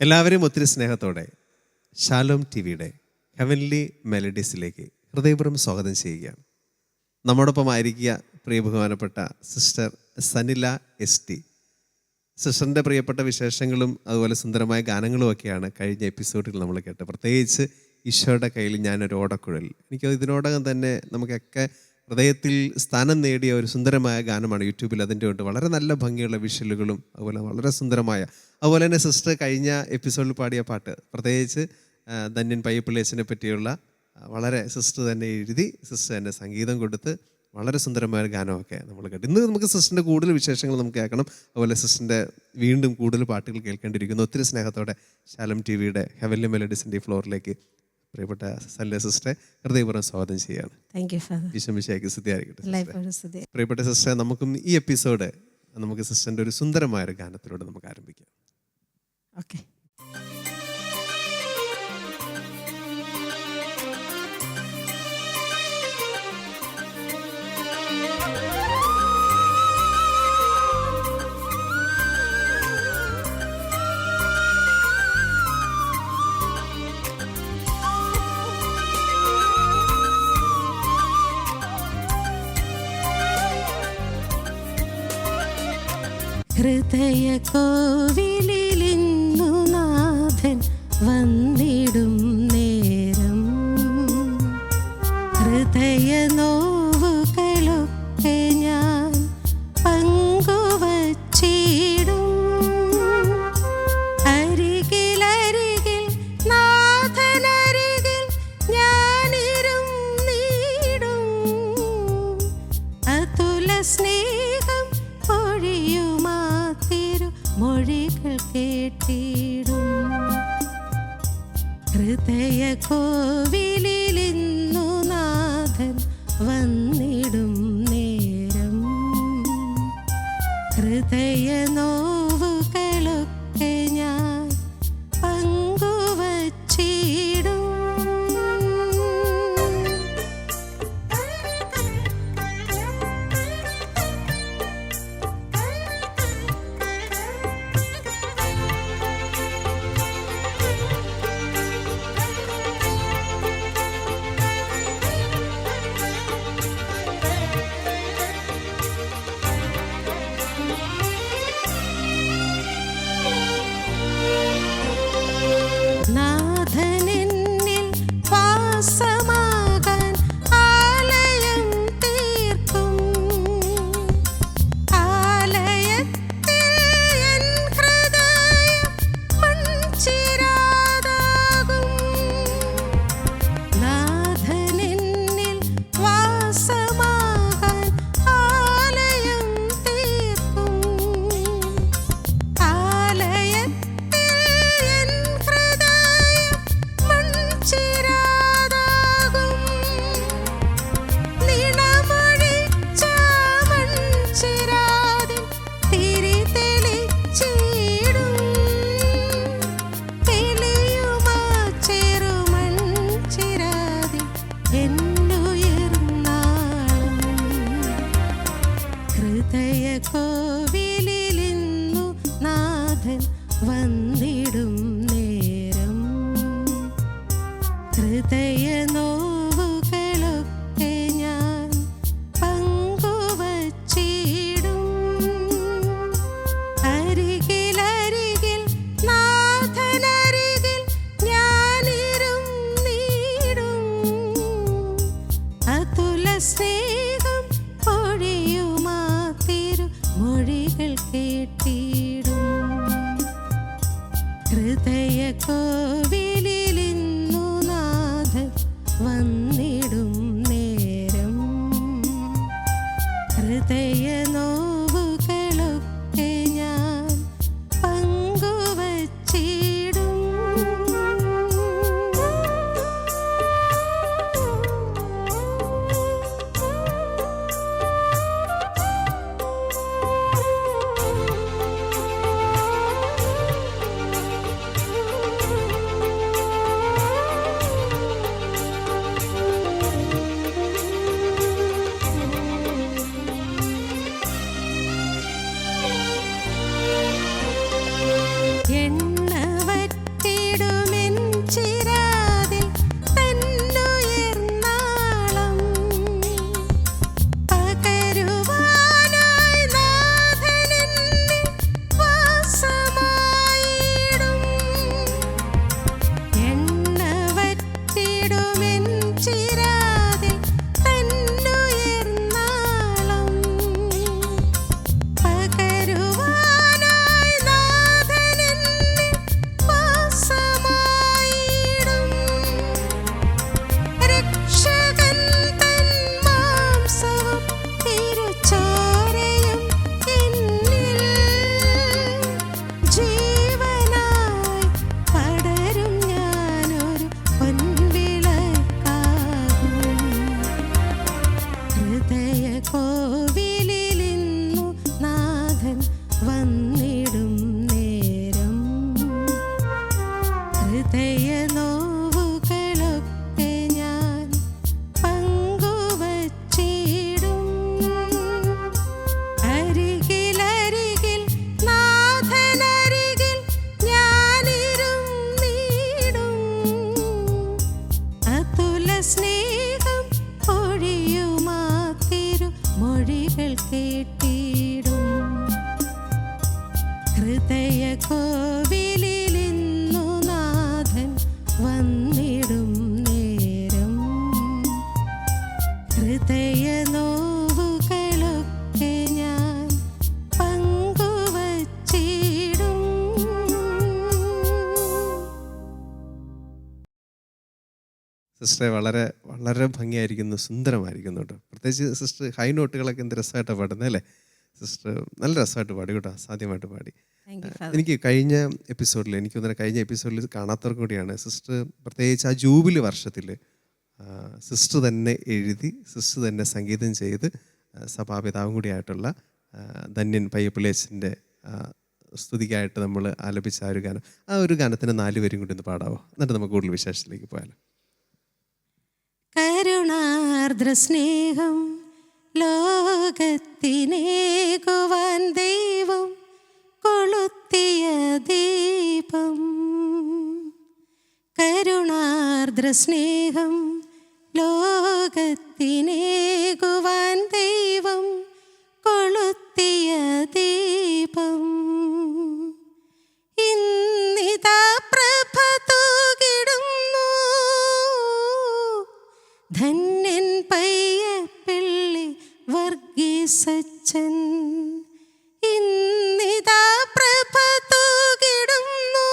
എല്ലാവരെയും ഒത്തിരി സ്നേഹത്തോടെ ഷാലോം ടി വിയുടെ ഹെവൻലി മെലഡീസിലേക്ക് ഹൃദയപൂർവം സ്വാഗതം ചെയ്യുകയാണ് നമ്മോടൊപ്പം ആയിരിക്കുക പ്രിയ ബഹുമാനപ്പെട്ട സിസ്റ്റർ സനില എസ് ടി. സിസ്റ്ററിന്റെ പ്രിയപ്പെട്ട വിശേഷങ്ങളും അതുപോലെ സുന്ദരമായ ഗാനങ്ങളും ഒക്കെയാണ് കഴിഞ്ഞ എപ്പിസോഡിൽ നമ്മൾ കേട്ടത്. പ്രത്യേകിച്ച് ഈശോയുടെ കയ്യിൽ ഞാനൊരു ഓടക്കുഴൽ. എനിക്ക് ഇതിനോടകം തന്നെ നമുക്കൊക്കെ ഹൃദയത്തിൽ സ്ഥാനം നേടിയ ഒരു സുന്ദരമായ ഗാനമാണ് യൂട്യൂബിൽ. അതിന്റെ ഉണ്ട് വളരെ നല്ല ഭംഗിയുള്ള വിഷലുകളും അതുപോലെ വളരെ സുന്ദരമായ അതുപോലെ തന്നെ സിസ്റ്റർ കഴിഞ്ഞ എപ്പിസോഡിൽ പാടിയ പാട്ട്. പ്രത്യേകിച്ച് ധന്യൻ പയ്യപ്പിള്ളേച്ചനെ പറ്റിയുള്ള വളരെ സിസ്റ്റർ തന്നെ എഴുതി സിസ്റ്റർ തന്നെ സംഗീതം കൊടുത്ത് വളരെ സുന്ദരമായ ഒരു ഗാനമൊക്കെ നമ്മൾ കേട്ടു. ഇന്ന് നമുക്ക് സിസ്റ്ററിന്റെ കൂടുതൽ വിശേഷങ്ങൾ നമുക്ക് കേൾക്കണം. അതുപോലെ സിസ്റ്ററിന്റെ വീണ്ടും കൂടുതൽ പാട്ടുകൾ കേൾക്കേണ്ടിയിരിക്കുന്നു. ഒത്തിരി സ്നേഹത്തോടെ ശാലം ടി വിയുടെ ഹെവൻലി മെലഡീസിന്റെ ഫ്ലോറിലേക്ക് പ്രിയപ്പെട്ട സല്ലെ സിസ്റ്ററെ ഹൃദയപൂർവം സ്വാഗതം ചെയ്യാണ് താങ്ക് യു ഫാദർ ഈശ്വമിശയ്ക്ക് സ്തുതിയായിരിക്കട്ടെ പ്രിയപ്പെട്ട സിസ്റ്ററെ നമുക്കും ഈ എപ്പിസോഡ് നമുക്ക് സിസ്റ്ററിന്റെ ഒരു സുന്ദരമായ ഒരു ഗാനത്തിലൂടെ നമുക്ക് ആരംഭിക്കാം. ഓക്കെ ഹൃദയ കോവിലിന്നു സിസ്റ്ററെ വളരെ വളരെ ഭംഗിയായിരിക്കുന്നു സുന്ദരമായിരിക്കുന്നു കേട്ടോ. പ്രത്യേകിച്ച് സിസ്റ്റർ ഹൈ നോട്ടുകളൊക്കെ എന്ത് രസമായിട്ടാണ് പാടുന്നത് അല്ലേ? സിസ്റ്റർ നല്ല രസമായിട്ട് പാടി കേട്ടോ സാധ്യമായിട്ട് പാടി. എനിക്ക് കഴിഞ്ഞ എപ്പിസോഡിൽ എനിക്ക് തോന്നുന്ന കഴിഞ്ഞ എപ്പിസോഡിൽ കാണാത്തവർക്ക് കൂടിയാണ് സിസ്റ്റർ പ്രത്യേകിച്ച് ആ ജൂബിലി വർഷത്തിൽ സിസ്റ്റർ തന്നെ എഴുതി സിസ്റ്റർ തന്നെ സംഗീതം ചെയ്ത് സഭാപിതാവും കൂടിയായിട്ടുള്ള ധന്യൻ പയ്യപ്പിളേച്ചിന്റെ സ്തുതിക്കായിട്ട് നമ്മൾ ആലപിച്ച ആ ഒരു ഗാനം. ആ ഒരു ഗാനത്തിന് നാല് പേരും കൂടി ഒന്ന് പാടാവോ? എന്നിട്ട് നമുക്ക് കൂടുതൽ വിശേഷത്തിലേക്ക് പോയാലോ. കരുണാർദ്ര സ്നേഹം ലോകത്തിനേകുവാൻ ദൈവം കൊളുത്തിയ ദീപം. കരുണാർദ്ര സ്നേഹം ലോകത്തിനേകുവാൻ ദൈവം കൊളുത്തിയ ദീപം. ധന്യൻ പയ്യപ്പിള്ളി വർഗീസച്ചൻ. ഇന്നിതാ പ്രഭ തൂകിടുന്നു.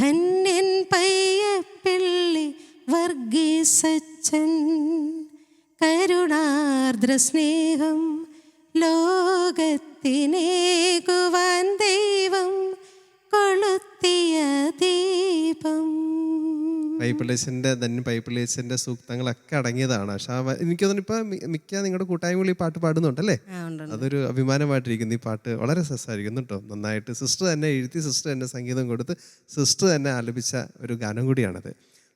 ധന്യൻ പയ്യപ്പിള്ളി വർഗീസച്ചൻ. കരുണാർദ്ര സ്നേഹം ലോകത്തിനേകുവാൻ ദൈവം കൊളുത്തിയ ദീപം പൈപ്പിളേശന്റെ ധന്യൻ പൈപ്പിളേശന്റെ സൂക്തങ്ങളൊക്കെ അടങ്ങിയതാണ്. പക്ഷെ ആ എനിക്ക് തോന്നുന്നു ഇപ്പം മിക്ക നിങ്ങളുടെ കൂട്ടായ്മകളിൽ ഈ പാട്ട് പാടുന്നുണ്ടല്ലേ. അതൊരു അഭിമാനമായിട്ടിരിക്കുന്നു ഈ പാട്ട്. വളരെ രസമായിരിക്കുന്നു കേട്ടോ. നന്നായിട്ട് സിസ്റ്റർ തന്നെ എഴുതി സിസ്റ്റർ തന്നെ സംഗീതം കൊടുത്ത് സിസ്റ്റർ തന്നെ ആലപിച്ച ഒരു ഗാനം കൂടിയാണത്.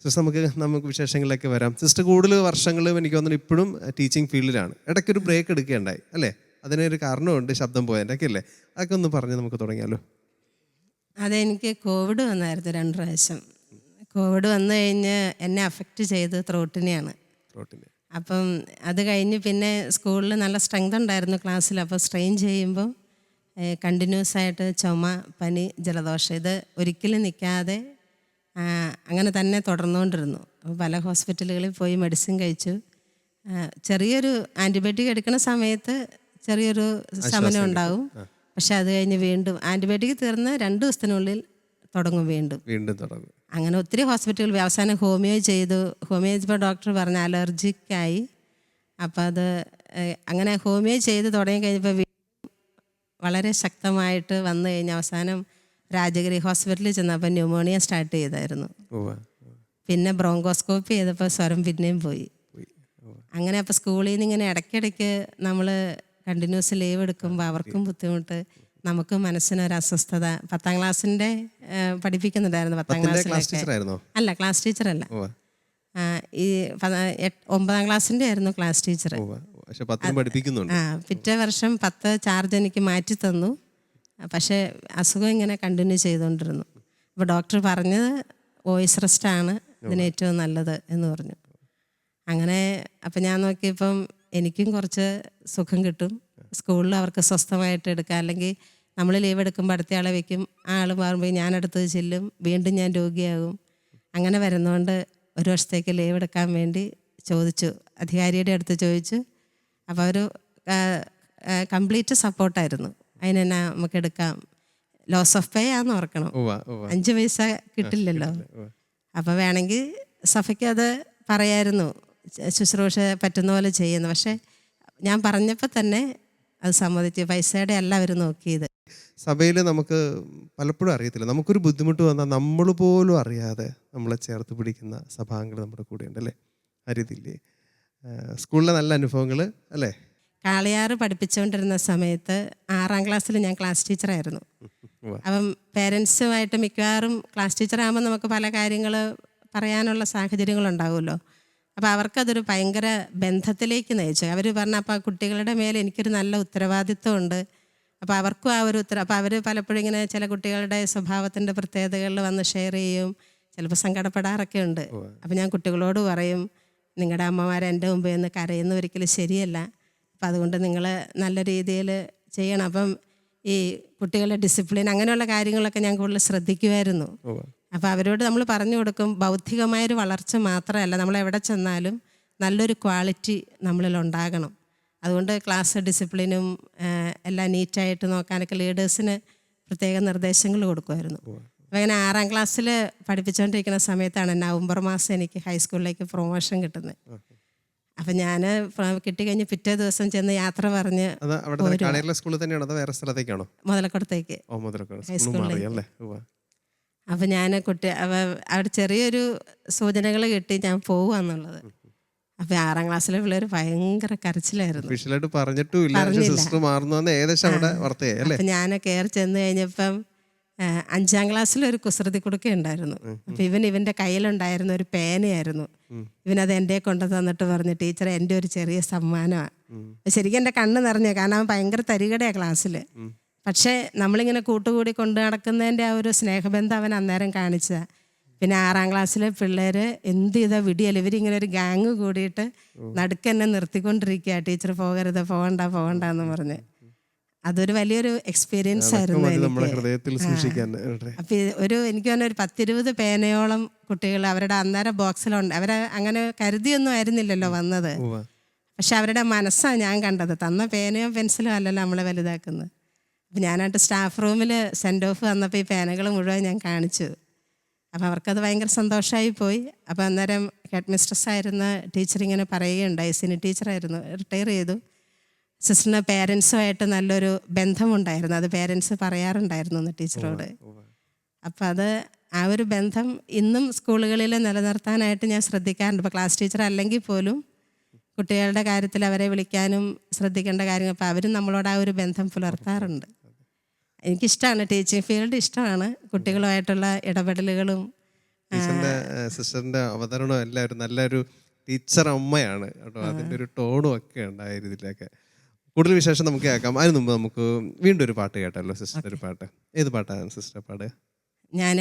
സിസ്റ്റർ നമുക്ക് നമുക്ക് വിശേഷങ്ങളിലേക്ക് വരാം. സിസ്റ്റർ കൂടുതൽ വർഷങ്ങളും എനിക്ക് തോന്നുന്നു ഇപ്പോഴും ടീച്ചിങ് ഫീൽഡിലാണ്. ഇടയ്ക്കൊരു ബ്രേക്ക് എടുക്കുകയുണ്ടായി അല്ലേ? അതിനൊരു കാരണമുണ്ട് ശബ്ദം പോയതിന്റെ ഒക്കെ അല്ലേ? അതൊക്കെ ഒന്ന് പറഞ്ഞ് നമുക്ക് തുടങ്ങിയാലോ. അതെനിക്ക് കോവിഡ് വന്നായിരുന്നു രണ്ട് പ്രാവശ്യം. കോവിഡ് വന്നു കഴിഞ്ഞ് എന്നെ അഫക്റ്റ് ചെയ്ത് ത്രോട്ടിനെയാണ് അപ്പം അത് കഴിഞ്ഞ് പിന്നെ സ്കൂളിൽ നല്ല സ്ട്രെങ്ത് ഉണ്ടായിരുന്നു ക്ലാസ്സിൽ അപ്പോൾ സ്ട്രെയിൻ ചെയ്യുമ്പോൾ കണ്ടിന്യൂസ് ആയിട്ട് ചുമ പനി ജലദോഷം ഇത് ഒരിക്കലും നിൽക്കാതെ അങ്ങനെ തന്നെ തുടർന്നുകൊണ്ടിരുന്നു. അപ്പോൾ പല ഹോസ്പിറ്റലുകളിൽ പോയി മെഡിസിൻ കഴിച്ചു. ചെറിയൊരു ആന്റിബയോട്ടിക് എടുക്കുന്ന സമയത്ത് ചെറിയൊരു ശമനം ഉണ്ടാവും. പക്ഷെ അത് കഴിഞ്ഞ് വീണ്ടും ആന്റിബയോട്ടിക് തീർന്ന് രണ്ട് ദിവസത്തിനുള്ളിൽ തുടങ്ങും വീണ്ടും. വീണ്ടും തുടങ്ങും. അങ്ങനെ ഒത്തിരി ഹോസ്പിറ്റലുകൾ അവസാനം ഹോമിയോ ചെയ്തു. ഹോമിയോ ചെയ്തപ്പോൾ ഡോക്ടർ പറഞ്ഞ അലർജിക്കായി. അപ്പോൾ അത് അങ്ങനെ ഹോമിയോ ചെയ്ത് തുടങ്ങി കഴിഞ്ഞപ്പോൾ വളരെ ശക്തമായിട്ട് വന്നു കഴിഞ്ഞ് അവസാനം രാജഗിരി ഹോസ്പിറ്റലിൽ ചെന്നപ്പോൾ ന്യൂമോണിയ സ്റ്റാർട്ട് ചെയ്തായിരുന്നു. പിന്നെ ബ്രോങ്കോസ്കോപ്പി ചെയ്തപ്പോൾ സ്വരം പിന്നെയും പോയി. പോയി അങ്ങനെ അപ്പോൾ സ്കൂളിൽ നിന്ന് ഇങ്ങനെ ഇടയ്ക്കിടയ്ക്ക് നമ്മൾ കണ്ടിന്യൂസ് ലീവ് എടുക്കുമ്പോൾ അവർക്കും ബുദ്ധിമുട്ട്. നമുക്കും മനസ്സിനൊരു അസ്വസ്ഥത. പത്താം ക്ലാസ്സിന്റെ പഠിപ്പിക്കുന്നുണ്ടായിരുന്നു പത്താം ക്ലാസ്സിലൊക്കെ. അല്ല ക്ലാസ് ടീച്ചർ അല്ല ഈ ഒമ്പതാം ക്ലാസ്സിന്റെ ആയിരുന്നു ക്ലാസ് ടീച്ചർ പഠിപ്പിക്കുന്നുണ്ട്. ആ പിറ്റേ വർഷം പത്ത് ചാർജ് എനിക്ക് മാറ്റി തന്നു. പക്ഷെ പക്ഷേ അസുഖം ഇങ്ങനെ കണ്ടിന്യൂ ചെയ്തുകൊണ്ടിരുന്നു അപ്പോൾ ഡോക്ടർ പറഞ്ഞത് വോയിസ് റെസ്റ്റ് ആണ് ഇതിന് ഏറ്റവും നല്ലത് എന്ന് പറഞ്ഞു. അങ്ങനെ അപ്പം ഞാൻ നോക്കിയപ്പം എനിക്കും കുറച്ച് സുഖം കിട്ടും. സ്കൂളിൽ അവർക്ക് സ്വസ്ഥമായിട്ട് എടുക്കാം. അല്ലെങ്കിൽ നമ്മൾ ലീവ് എടുക്കുമ്പോൾ അടുത്ത ആളെ വെക്കും ആ ആൾ മാറുമ്പോൾ ഞാനടുത്ത് ചെല്ലും. വീണ്ടും ഞാൻ രോഗിയാകും. അങ്ങനെ വരുന്നതുകൊണ്ട് ഒരു വർഷത്തേക്ക് ലീവ് എടുക്കാൻ വേണ്ടി ചോദിച്ചു. അധികാരിയുടെ അടുത്ത് ചോദിച്ചു. അപ്പോൾ അവർ കംപ്ലീറ്റ് സപ്പോർട്ടായിരുന്നു അതിനെന്നാ നമുക്ക് എടുക്കാം. ലോസ് ഓഫ് പേ ആന്ന് ഓർക്കണം. അഞ്ച് പൈസ കിട്ടില്ലല്ലോ. അപ്പോൾ വേണമെങ്കിൽ സഭയ്ക്ക് അത് പറയായിരുന്നു. ശുശ്രൂഷ പറ്റുന്ന പോലെ ചെയ്യുന്നു. പക്ഷേ ഞാൻ പറഞ്ഞപ്പോൾ തന്നെ അത് സമ്മതിച്ചു പൈസയുടെ അല്ല അവർ നോക്കിയത്. സഭയിൽ നമുക്ക് പലപ്പോഴും അറിയത്തില്ല. നമുക്കൊരു ബുദ്ധിമുട്ട് വന്നാൽ നമ്മൾ പോലും അറിയാതെ നമ്മളെ ചേർത്ത് പിടിക്കുന്ന സഭാംഗങ്ങൾ നമ്മുടെ കൂടെ ഉണ്ട് അല്ലേ? ആ രീതിയില്ലേ സ്കൂളിലെ നല്ല അനുഭവങ്ങൾ അല്ലേ? കാളിയാറ് പഠിപ്പിച്ചുകൊണ്ടിരുന്ന സമയത്ത് ആറാം ക്ലാസ്സിൽ ഞാൻ ക്ലാസ് ടീച്ചറായിരുന്നു. അപ്പം പേരൻസുമായിട്ട് മിക്കവാറും ക്ലാസ് ടീച്ചറാകുമ്പോൾ നമുക്ക് പല കാര്യങ്ങൾ പറയാനുള്ള സാഹചര്യങ്ങളുണ്ടാവുമല്ലോ. അപ്പോൾ അവർക്കതൊരു ഭയങ്കര ബന്ധത്തിലേക്ക് നയിച്ചു. അവർ പറഞ്ഞ അപ്പോൾ കുട്ടികളുടെ മേലെ എനിക്കൊരു നല്ല ഉത്തരവാദിത്വമുണ്ട്. അപ്പോൾ അവർക്കും ആ ഒരു ഉത്തര അപ്പോൾ അവർ പലപ്പോഴും ഇങ്ങനെ ചില കുട്ടികളുടെ സ്വഭാവത്തിന്റെ പ്രത്യേകതകളിൽ വന്ന് ഷെയർ ചെയ്യും. ചിലപ്പോൾ സങ്കടപ്പെടാറൊക്കെ ഉണ്ട്. അപ്പോൾ ഞാൻ കുട്ടികളോട് പറയും നിങ്ങളുടെ അമ്മമാർ എന്റെ മുമ്പിൽ നിന്ന് കരയുന്ന ഒരിക്കലും ശരിയല്ല. അപ്പം അതുകൊണ്ട് നിങ്ങൾ നല്ല രീതിയിൽ ചെയ്യണം. അപ്പം ഈ കുട്ടികളുടെ ഡിസിപ്ലിൻ അങ്ങനെയുള്ള കാര്യങ്ങളൊക്കെ ഞാൻ കൂടുതൽ ശ്രദ്ധിക്കുമായിരുന്നു. അപ്പോൾ അവരോട് നമ്മൾ പറഞ്ഞു കൊടുക്കും ബൗദ്ധികമായൊരു വളർച്ച മാത്രമല്ല നമ്മൾ എവിടെ ചെന്നാലും നല്ലൊരു ക്വാളിറ്റി നമ്മളിൽ ഉണ്ടാകണം. അതുകൊണ്ട് ക്ലാസ് ഡിസിപ്ലിനും എല്ലാം നീറ്റായിട്ട് നോക്കാനൊക്കെ ലീഡേഴ്സിന് പ്രത്യേക നിർദ്ദേശങ്ങൾ കൊടുക്കുമായിരുന്നു. അപ്പോൾ അങ്ങനെ ആറാം ക്ലാസ്സിൽ പഠിപ്പിച്ചുകൊണ്ടിരിക്കുന്ന സമയത്താണ് നവംബർ മാസം എനിക്ക് ഹൈസ്കൂളിലേക്ക് പ്രൊമോഷൻ കിട്ടുന്നത്. അപ്പം ഞാൻ കിട്ടിക്കഴിഞ്ഞ് പിറ്റേ ദിവസം ചെന്ന് യാത്ര പറഞ്ഞ് സ്കൂളിൽ തന്നെയാണോ വേറെ സ്ഥലത്തേക്കാണോ? മുതലക്കുടത്തേക്ക്. ഓ അപ്പം ഞാൻ കുട്ടി അവ അവിടെ ചെറിയൊരു സൂചനകൾ കിട്ടി ഞാൻ പോവാന്നുള്ളത് അപ്പം ആറാം ക്ലാസ്സിലെ പിള്ളേർ ഭയങ്കര കരച്ചിലായിരുന്നു. ഒഫീഷ്യലായിട്ട് പറഞ്ഞിട്ടും ഇല്ല സിസ്റ്റർ മാറുന്നു ഏകദേശം അവിടെ വാർത്തയായി അല്ലേ? അപ്പം ഞാൻ കയറി ചെന്ന് കഴിഞ്ഞപ്പം അഞ്ചാം അഞ്ചാം ക്ലാസ്സിലൊരു കുസൃതി കുടുക്ക ഉണ്ടായിരുന്നു. അപ്പം ഇവൻ ഇവന്റെ കയ്യിലുണ്ടായിരുന്ന ഒരു പേനയായിരുന്നു. ഇവനത് എന്റെ കൊണ്ടു തന്നിട്ട് പറഞ്ഞു ടീച്ചർ എന്റെ ഒരു ചെറിയ സമ്മാനമാണ് ശരിക്കും എന്റെ കണ്ണ് നിറഞ്ഞു കാരണം അവൻ ഭയങ്കര തരികടയാണ് ക്ലാസ്സിൽ പക്ഷേ നമ്മളിങ്ങനെ കൂട്ടുകൂടി കൊണ്ടു നടക്കുന്നതിന്റെ ആ ഒരു സ്നേഹബന്ധം അവൻ അന്നേരം കാണിച്ചതാണ് പിന്നെ ആറാം ക്ലാസ്സിലെ പിള്ളേർ എന്ത് ചെയ്താൽ വിടിയല്ല? ഇവരിങ്ങനെ ഒരു ഗാങ് കൂടിയിട്ട് നടുക്ക് എന്നെ നിർത്തിക്കൊണ്ടിരിക്കുക ടീച്ചർ പോകരുത് പോകണ്ട പോകണ്ട എന്ന് പറഞ്ഞ്. അതൊരു വലിയൊരു എക്സ്പീരിയൻസ് ആയിരുന്നു എനിക്ക്. അപ്പൊ. ഒരു എനിക്ക് തന്നെ ഒരു പത്തിരുപത് പേനയോളം കുട്ടികൾ അവരുടെ അന്നേരം ബോക്സിലുണ്ട് അവരെ അങ്ങനെ കരുതിയൊന്നും ആയിരുന്നില്ലല്ലോ വന്നത്. പക്ഷെ അവരുടെ മനസ്സാണ് ഞാൻ കണ്ടത്. തന്ന പേനയോ പെൻസിലോ അല്ലല്ലോ നമ്മളെ വലുതാക്കുന്നത്. ഞാനായിട്ട് സ്റ്റാഫ് റൂമിൽ സെൻഡ് ഓഫ് വന്നപ്പോൾ ഈ പേനകൾ മുഴുവൻ ഞാൻ കാണിച്ചു. അപ്പോൾ അവർക്കത് ഭയങ്കര സന്തോഷമായി പോയി. അപ്പോൾ അന്നേരം ഹെഡ് മിസ്ട്രസ് ആയിരുന്ന ടീച്ചർ ഇങ്ങനെ പറയുകയുണ്ടായി. സിനി ടീച്ചറായിരുന്നു റിട്ടയർ ചെയ്തു. സിസ്റ്ററിന് പേരൻസുമായിട്ട് നല്ലൊരു ബന്ധമുണ്ടായിരുന്നു. അത് പേരൻസ് പറയാറുണ്ടായിരുന്നു എന്ന് ടീച്ചറോട് അപ്പോൾ അത് ആ ഒരു ബന്ധം ഇന്നും സ്കൂളുകളിൽ നിലനിർത്താനായിട്ട് ഞാൻ ശ്രദ്ധിക്കാറുണ്ട്. ഇപ്പോൾ ക്ലാസ് ടീച്ചർ അല്ലെങ്കിൽ പോലും കുട്ടികളുടെ കാര്യത്തിൽ അവരെ വിളിക്കാനും ശ്രദ്ധിക്കേണ്ട കാര്യങ്ങൾ. അപ്പോൾ അവരും നമ്മളോട് ആ ഒരു ബന്ധം പുലർത്താറുണ്ട്. എനിക്കിഷ്ടമാണ് ടീച്ചിങ് ഫീൽഡ് ഇഷ്ടമാണ് കുട്ടികളുമായിട്ടുള്ള ഇടപെടലുകളും സിസ്റ്ററിന്റെ അവതരണവും എല്ലാം ഒരു നല്ലൊരു ടീച്ചർ അമ്മയാണ്. കേട്ടോ അതിന്റെ ഒരു ടോണും ഒക്കെ ഉണ്ടായിരുന്നില്ലൊക്കെ കൂടുതൽ വിശേഷം നമുക്ക് കേൾക്കാം. അതിന് മുമ്പ് നമുക്ക് വീണ്ടും ഒരു പാട്ട് കേട്ടല്ലോ സിസ്റ്റർ ഒരു പാട്ട്? ഏത് പാട്ടാണ് സിസ്റ്റർ പാട്? ഞാൻ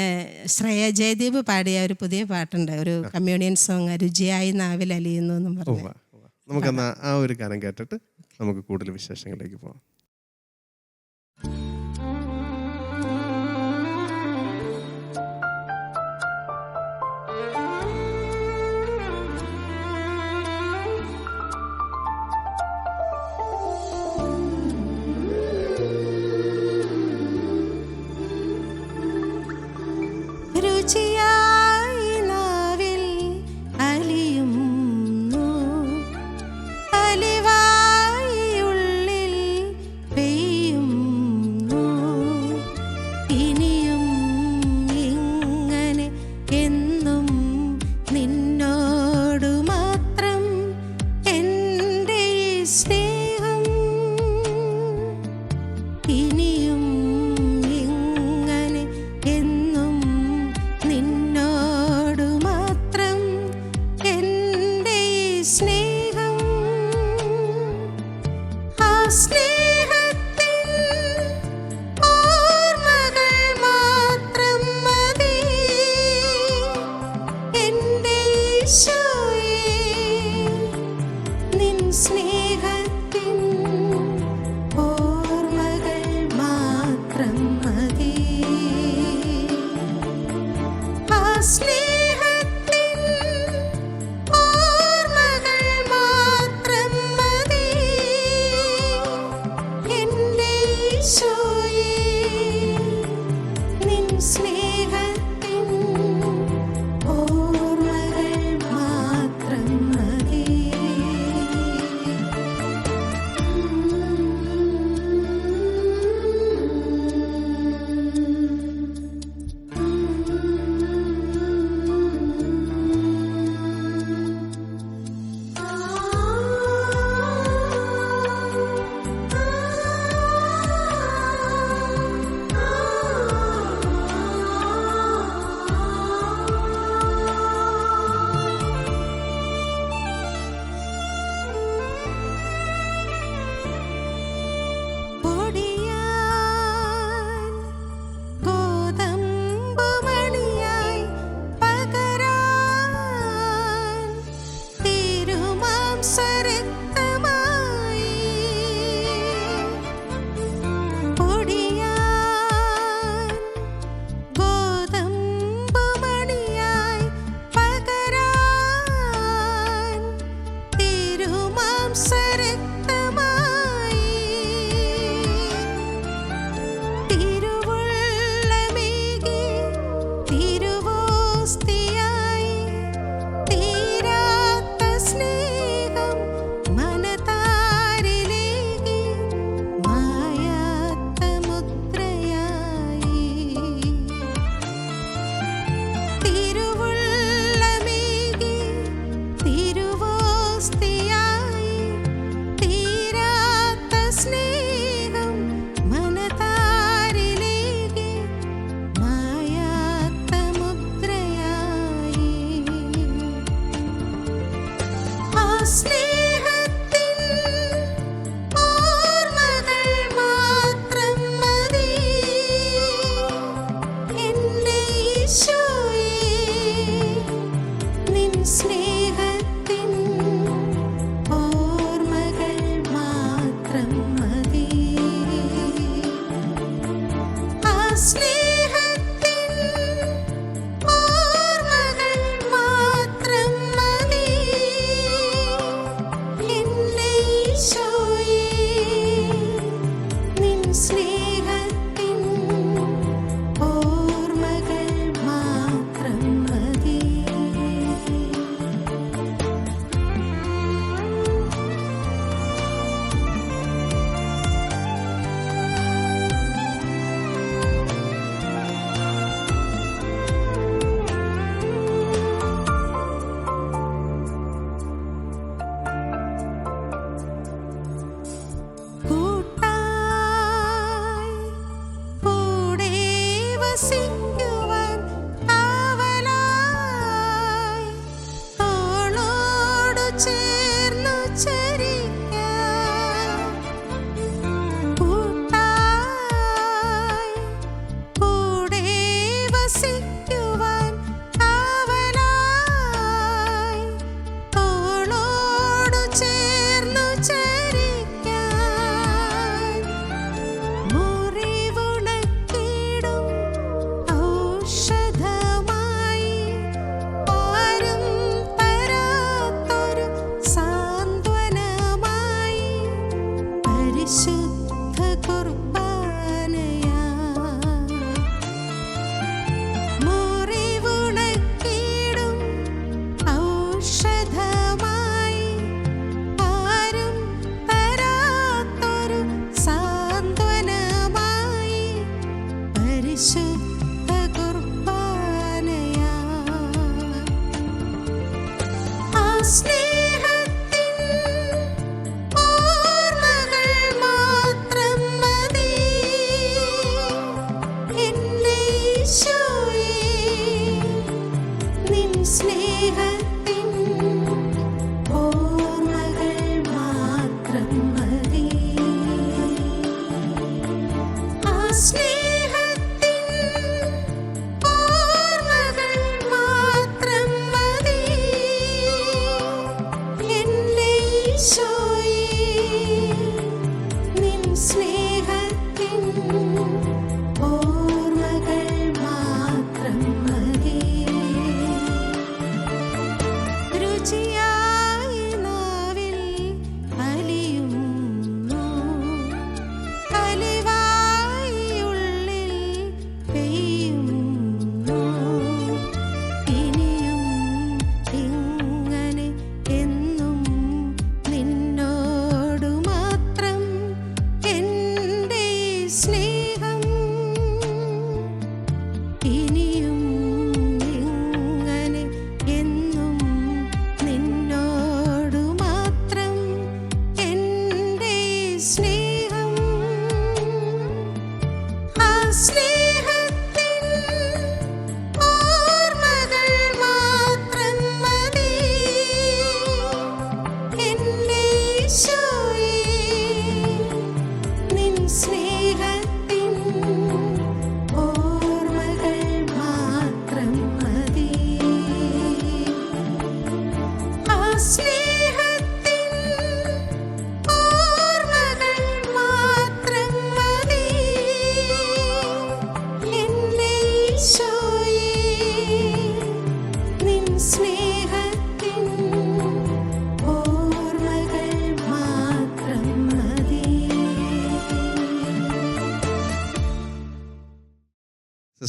ശ്രേയ ജയദീപ് പാടിയ ഒരു പുതിയ പാട്ടുണ്ട്. ഒരു കമ്മ്യൂണിയൻ സോങ് രുചിയായി നാവിൽ അലിയുന്നു എന്നും പറഞ്ഞു. നമുക്കെന്നാ ആ ഒരു ഗാനം കേട്ടിട്ട് നമുക്ക് കൂടുതൽ വിശേഷങ്ങളിലേക്ക് പോകാം.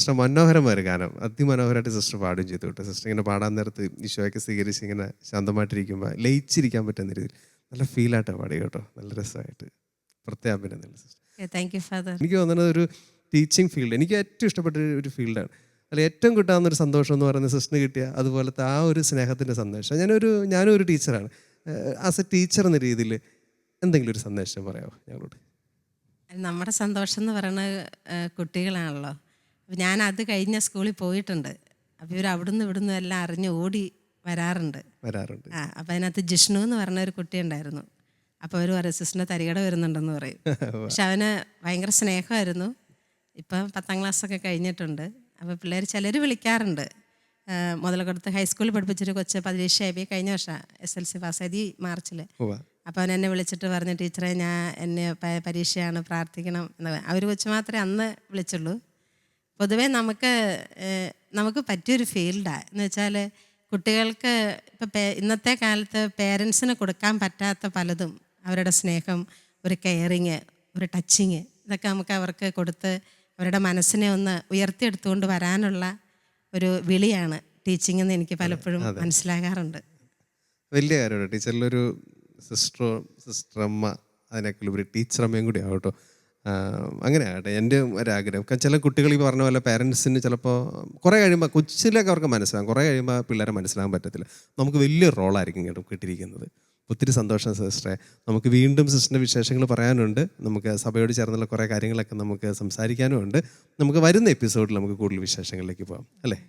സിസ്റ്റർ മനോഹരമായ ഒരു ഗാനം. അതിമനോഹരമായിട്ട് സിസ്റ്റർ പാടുകയും ചെയ്തു കേട്ടോ. സിസ്റ്റർ ഇങ്ങനെ പാടാൻ നേരത്ത് ഈശോയൊക്കെ സ്വീകരിച്ച് ഇങ്ങനെ ശാന്തമായിട്ടിരിക്കുമ്പോൾ ലയിച്ചിരിക്കാൻ പറ്റുന്ന രീതിയിൽ നല്ല ഫീലായിട്ടാണ് പാടി കേട്ടോ. നല്ല രസമായിട്ട്. പ്രത്യേക അഭിനന്ദനം സിസ്റ്റർ താങ്ക് യു ഫാദർ എനിക്ക് തോന്നുന്നത് ഒരു ടീച്ചിങ് ഫീൽഡ് എനിക്ക് ഏറ്റവും ഇഷ്ടപ്പെട്ട ഒരു- ഫീൽഡാണ് അല്ല ഏറ്റവും കിട്ടാവുന്ന ഒരു സന്തോഷം എന്ന് പറയുന്നത് സിസ്റ്ററിന് കിട്ടിയ അതുപോലത്തെ ആ ഒരു സ്നേഹത്തിന്റെ സന്ദേശം. ഞാനൊരു ഞാനും ഒരു ടീച്ചറാണ്. ആസ് എ ടീച്ചർ എന്ന രീതിയിൽ എന്തെങ്കിലും ഒരു സന്ദേശം പറയാമോ ഞങ്ങളോട്? നമ്മുടെ സന്തോഷം എന്ന് പറയുന്നത് കുട്ടികളാണല്ലോ. ഞാൻ അത് കഴിഞ്ഞ സ്കൂളിൽ പോയിട്ടുണ്ട്. അപ്പോൾ ഇവർ അവിടുന്ന് ഇവിടുന്ന് എല്ലാം അറിഞ്ഞ് ഓടി വരാറുണ്ട്. വരാറുണ്ട്. ആ അപ്പം അതിനകത്ത് ജിഷ്ണു എന്ന് പറഞ്ഞ ഒരു കുട്ടി ഉണ്ടായിരുന്നു. അപ്പോൾ അവർ പറയും സിസ്റ്റിന് തരികട വരുന്നുണ്ടെന്ന് പറയും. പക്ഷെ അവന് ഭയങ്കര സ്നേഹമായിരുന്നു. ഇപ്പം പത്താം ക്ലാസ്സൊക്കെ കഴിഞ്ഞിട്ടുണ്ട്. അപ്പോൾ പിള്ളേർ ചിലർ വിളിക്കാറുണ്ട്. മുതലകൊടുത്ത് ഹൈസ്കൂളിൽ പഠിപ്പിച്ചൊരു കൊച്ച് പരീക്ഷ ആയി കഴിഞ്ഞ വർഷം എസ് എൽ സി പാസ്സായത് ഈ മാർച്ചിൽ. അപ്പോൾ അവൻ എന്നെ വിളിച്ചിട്ട് പറഞ്ഞു ടീച്ചറെ ഞാൻ എന്നെ പരീക്ഷയാണ് പ്രാർത്ഥിക്കണം എന്ന് ആ ഒരു കൊച്ചു മാത്രമേ അന്ന് വിളിച്ചുള്ളൂ. പൊതുവേ നമുക്ക് നമുക്ക് പറ്റിയൊരു ഫീൽഡാണ് എന്ന് വെച്ചാൽ കുട്ടികൾക്ക് ഇപ്പം ഇന്നത്തെ കാലത്ത് പേരൻസിന് കൊടുക്കാൻ പറ്റാത്ത പലതും അവരുടെ സ്നേഹം ഒരു കെയറിങ് ഒരു ടച്ചിങ് ഇതൊക്കെ നമുക്ക് അവർക്ക് കൊടുത്ത് അവരുടെ മനസ്സിനെ ഒന്ന് ഉയർത്തിയെടുത്തുകൊണ്ട് വരാനുള്ള ഒരു വിളിയാണ് ടീച്ചിങ് എന്ന് എനിക്ക് പലപ്പോഴും മനസ്സിലാകാറുണ്ട്. വലിയ കാര്യമാണ് ടീച്ചറിലൊരു സിസ്റ്ററോ സിസ്റ്ററമ്മ ഒരു ടീച്ചറമ്മയും കൂടി ആവട്ടോ അങ്ങനെ ആകട്ടെ എന്റെ ഒരാഗ്രഹം. ചില കുട്ടികൾ ഈ പറഞ്ഞ പോലെ പാരൻസിന് ചിലപ്പോൾ കുറേ കഴിയുമ്പോൾ കൊച്ചിലൊക്കെ അവർക്ക് മനസ്സിലാകും കുറേ കഴിയുമ്പോൾ പിള്ളേരെ മനസ്സിലാകാൻ പറ്റത്തില്ല. നമുക്ക് വലിയ റോളായിരിക്കും കേട്ടോ കിട്ടിയിരിക്കുന്നത്. ഒത്തിരി സന്തോഷം സിസ്റ്ററെ നമുക്ക് വീണ്ടും സിസ്റ്ററിന്റെ വിശേഷങ്ങൾ പറയാനുണ്ട്. നമുക്ക് സഭയോട് ചേർന്നുള്ള കുറേ കാര്യങ്ങളൊക്കെ നമുക്ക് സംസാരിക്കാനുമുണ്ട്. നമുക്ക് വരുന്ന എപ്പിസോഡിൽ നമുക്ക് കൂടുതൽ വിശേഷങ്ങളിലേക്ക് പോകാം. അല്ലേ?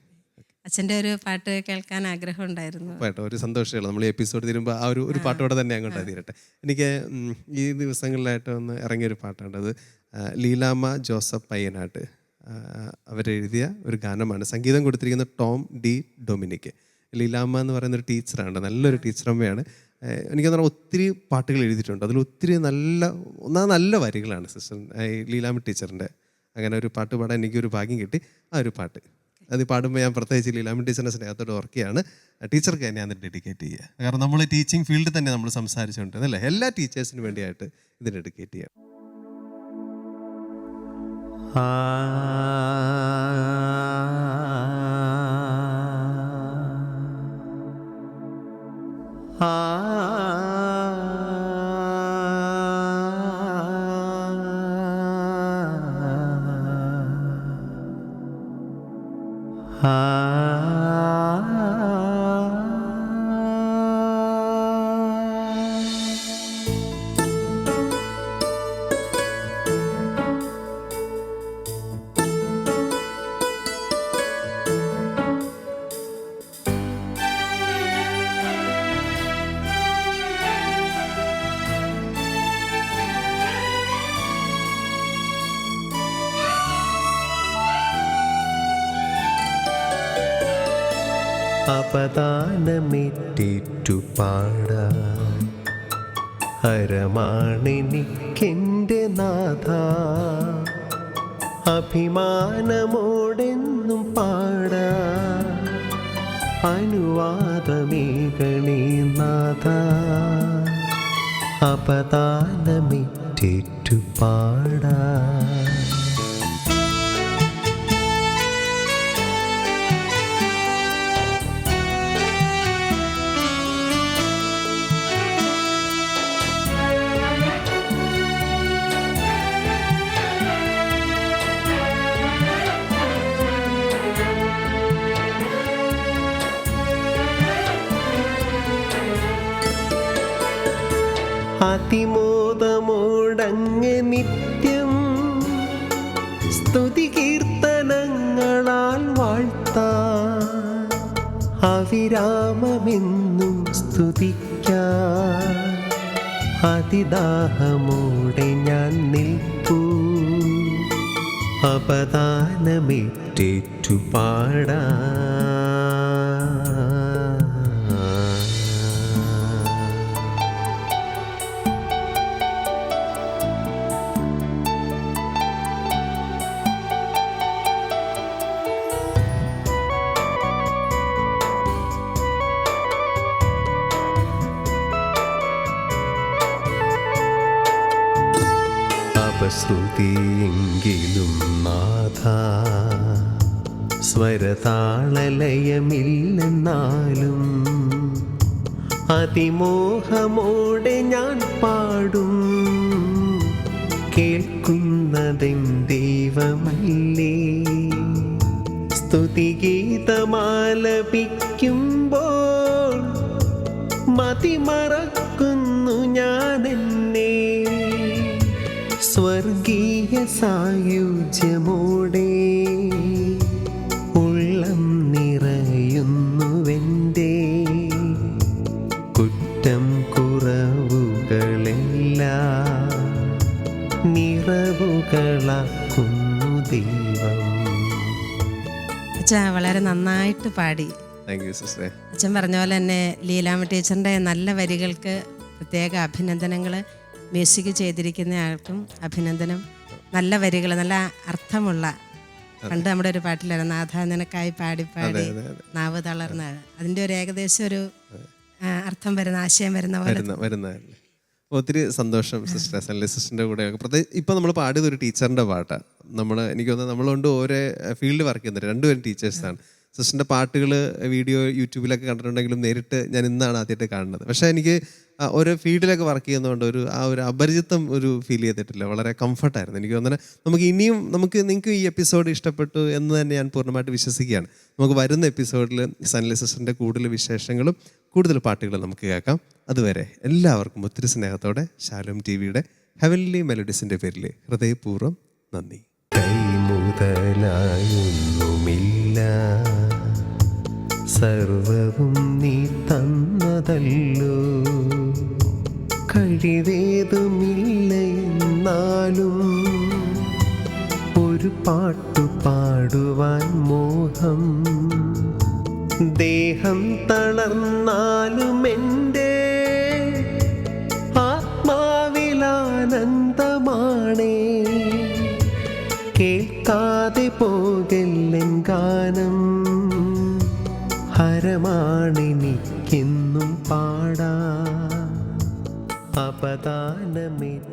അച്ഛന്റെ ഒരു പാട്ട് കേൾക്കാൻ ആഗ്രഹം ഉണ്ടായിരുന്നു. പാട്ട് ഒരു സന്തോഷമുള്ള നമ്മൾ ഈ എപ്പിസോഡ് തീരുമ്പോൾ ആ ഒരു ഒരു പാട്ടോടെ തന്നെ അങ്ങോട്ട് തീരട്ടെ. എനിക്ക് ഈ ദിവസങ്ങളിലായിട്ട് ഒന്ന് ഇറങ്ങിയൊരു പാട്ടാണ് അത് ലീലാമ്മ ജോസഫ് പയ്യനാട്ട്. അവരെഴുതിയ ഒരു ഗാനമാണ്. സംഗീതം കൊടുത്തിരിക്കുന്ന ടോം ഡി ഡൊമിനിക്ക്. ലീലാമ്മ എന്ന് പറയുന്ന ഒരു ടീച്ചറാണ്. നല്ലൊരു ടീച്ചറമ്മയാണ് എനിക്ക് പറഞ്ഞാൽ ഒത്തിരി പാട്ടുകൾ എഴുതിയിട്ടുണ്ട്. അതിൽ ഒത്തിരി നല്ല ഒന്നാ നല്ല വരികളാണ് സിസ്റ്റർ ലീലാമ്മ ടീച്ചറിന്റെ. അങ്ങനെ ഒരു പാട്ട് പാടാൻ എനിക്കൊരു ഭാഗ്യം കിട്ടി. ആ ഒരു പാട്ട്. അത് പാടുമ്പോൾ ഞാൻ പ്രത്യേകിച്ച് ലീലാമ്മ ടീച്ചറിന്റെ സ്നേഹത്തോട് ഓർക്കുകയാണ് ടീച്ചർക്ക് തന്നെ അത് ഡെഡിക്കേറ്റ് ചെയ്യുക. കാരണം നമ്മൾ ടീച്ചിങ് ഫീൽഡിൽ തന്നെ നമ്മൾ സംസാരിച്ചുകൊണ്ടിരുന്നത് അല്ലേ? എല്ലാ ടീച്ചേഴ്സിന് വേണ്ടിയായിട്ട് ഇത് ഡെഡിക്കേറ്റ് ചെയ്യുക Uh. പാടാം. ഹരമാണെനിക്കെന്റെ നാഥ. അഭിമാനമോടെന്നും പാടാ. അനുവാദമേകണേ നാഥ. അപദാനമേറ്റേറ്റു সাদা അപശ്രുതിയെങ്കിലും നാഥ. സ്വരതാളലയമില്ലെന്നാലും അതിമോഹമോടെ ഞാൻ പാടും. കേൾക്കുന്നതെൻ ദൈവമല്ലേ? സ്തുതിഗീതമാലപിക്കുമ്പോൾ മതിമറക്കുന്നു സായുജ്യമോടെ ഉള്ളം നിറയുന്നുവെന്റെ കുറ്റം കുറവുകളെല്ലാം നിറവുകളാക്കുന്നു ദൈവം. അച്ഛാ വളരെ നന്നായിട്ട് പാടി. അച്ഛൻ പറഞ്ഞ പോലെ തന്നെ ലീലാമ ടീച്ചറിന്റെ നല്ല വരികൾക്ക് പ്രത്യേക അഭിനന്ദനങ്ങൾ. മ്യൂസിക് ചെയ്തിരിക്കുന്ന ആൾക്കും അഭിനന്ദനം. നല്ല വരികൾ നല്ല അർത്ഥമുള്ള. പണ്ട് നമ്മുടെ ഒരു പാട്ടിലായിരുന്നു നാഥ നിനക്കായി പാടി പാടി നാവ് തളർന്ന. അതിന്റെ ഒരു ഏകദേശം ഒരു അർത്ഥം വരുന്ന ആശയം വരുന്ന പോലെ. ഒത്തിരി സന്തോഷം സിസ്റ്റർ സൺലി സിസ്റ്ററിന്റെ കൂടെ പ്രത്യേകിച്ച് ഇപ്പം നമ്മൾ പാടിയത് ഒരു ടീച്ചറിന്റെ പാട്ടാണ്. നമ്മൾ എനിക്ക് തോന്നുന്നത് നമ്മളുകൊണ്ട് ഓരോ ഫീൽഡ് വർക്ക് ചെയ്യുന്നുണ്ട്. രണ്ടുപേരും ടീച്ചേഴ്സാണ്. സിസ്റ്ററിന്റെ പാട്ടുകൾ വീഡിയോ യൂട്യൂബിലൊക്കെ കണ്ടിട്ടുണ്ടെങ്കിലും നേരിട്ട് ഞാൻ ഇന്നാണ് ആദ്യമായിട്ട് കാണുന്നത്. പക്ഷേ എനിക്ക് ഒരു ഫീൽഡിലൊക്കെ വർക്ക് ചെയ്യുന്നതുകൊണ്ട് ഒരു ആ ഒരു അപരിചിതം ഒരു ഫീൽ ചെയ്തിട്ടില്ല. വളരെ കംഫർട്ടായിരുന്നു എനിക്ക് തോന്നുന്നത് നമുക്ക് ഇനിയും നമുക്ക് നിങ്ങൾക്ക് ഈ എപ്പിസോഡ് ഇഷ്ടപ്പെട്ടു എന്ന് തന്നെ ഞാൻ പൂർണമായിട്ട് വിശ്വസിക്കുകയാണ്. നമുക്ക് വരുന്ന എപ്പിസോഡിൽ സനലി സിസ്റ്ററിന്റെ കൂടുതൽ വിശേഷങ്ങളും കൂടുതൽ പാട്ടുകളും നമുക്ക് കേൾക്കാം. അതുവരെ എല്ലാവർക്കും ഒത്തിരി സ്നേഹത്തോടെ ശാലോം ടി വിയുടെ ഹെവൻലി മെലഡീസിന്റെ പേരിൽ ഹൃദയപൂർവം നന്ദി. കൈമുതലായൊന്നുമില്ല. സർവവും നീ തന്നതല്ലോ. കഴിവേതുമില്ല എന്നാലും ഒരു പാട്ടു പാടുവാൻ മോഹം. ദേഹം തളർന്നാലും എന്റെ ആത്മാവിലാനന്ദമാണേ. കേൾക്കാതെ പോകല്ലെൻ ഗാനം. ഹരമാണെനിക്കെന്നും പാടാ. അപദാനമേറ്റു പാടാ